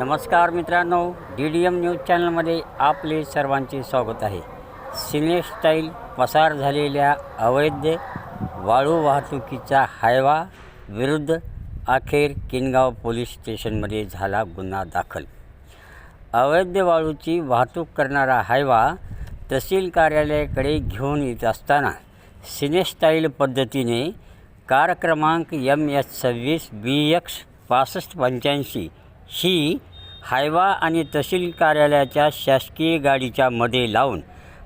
नमस्कार मित्रांनो D D M news चॅनलमध्ये आपले सर्वांचे स्वागत आहे. सिनेस्टाईल पसार झालेल्या अवैध वाळू वाहतुकीचा हायवा विरुद्ध अखेर किनगाव पोलीस स्टेशनमध्ये झाला गुन्हा दाखल. अवैध वाळूची वाहतूक करणारा हायवा तहसील कार्यालयाकडे घेऊन येत असताना सिनेस्टाईल पद्धतीने कार क्रमांक एम एच सव्वीस बी एक्स पासष्ट पंच्याऐंशी ही हायवा आणि तहसील कार्यालयाच्या शासकीय गाडीच्या मध्ये लावून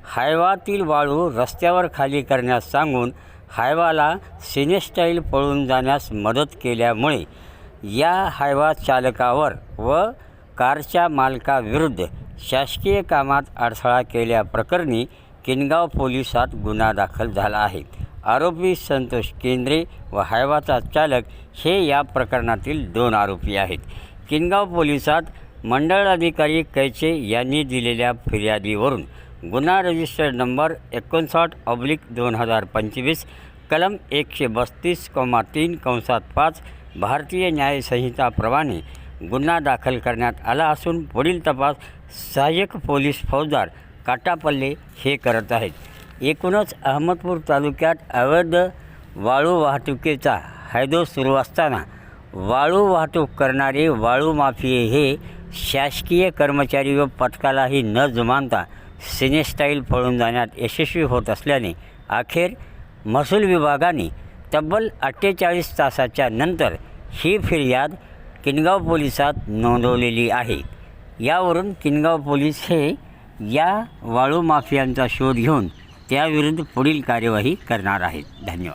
हायवातील वाळू रस्त्यावर खाली करण्यास सांगून हायवाला सिनेस्टाईल पळून जाण्यास मदत केल्यामुळे या हायवा चालकावर व कारच्या मालकाविरुद्ध शासकीय कामात अडथळा केल्याप्रकरणी किनगाव पोलिसात गुन्हा दाखल झाला आहे. आरोपी संतोष केंद्रे व हायवाचा चालक हे या प्रकरणातील दोन आरोपी आहेत. किनगाव पोलिसात मंडळ अधिकारी कैचे यांनी दिलेल्या फिर्यादीवरून गुन्हा रजिस्टर नंबर एकोणसाठ ऑब्लिक दोन हजार पंचवीस कलम एकशे बस्तीस कौमा तीन कंसात पाच भारतीय न्यायसंहिताप्रमाणे गुन्हा दाखल करण्यात आला असून पुढील तपास सहाय्यक पोलीस फौजदार काटापल्ले हे करत आहेत. एकूणच अहमदपूर तालुक्यात अवैध वाळू वाहतुकीचा हैदो सुरू असताना वाळू वाहतूक करणारे वाळू माफिये हे शासकीय कर्मचारी व पथकालाही न जुमानता सिनेस्टाईल पळून जाण्यात यशस्वी होत असल्याने अखेर महसूल विभागाने तब्बल अठ्ठेचाळीस तासाच्या नंतर ही फिर्याद किनगाव पोलिसात नोंदवलेली आहे. यावरून किनगाव पोलीस हे या वाळू माफियांचा शोध घेऊन त्याविरुद्ध पुढील कार्यवाही करणार आहेत. धन्यवाद.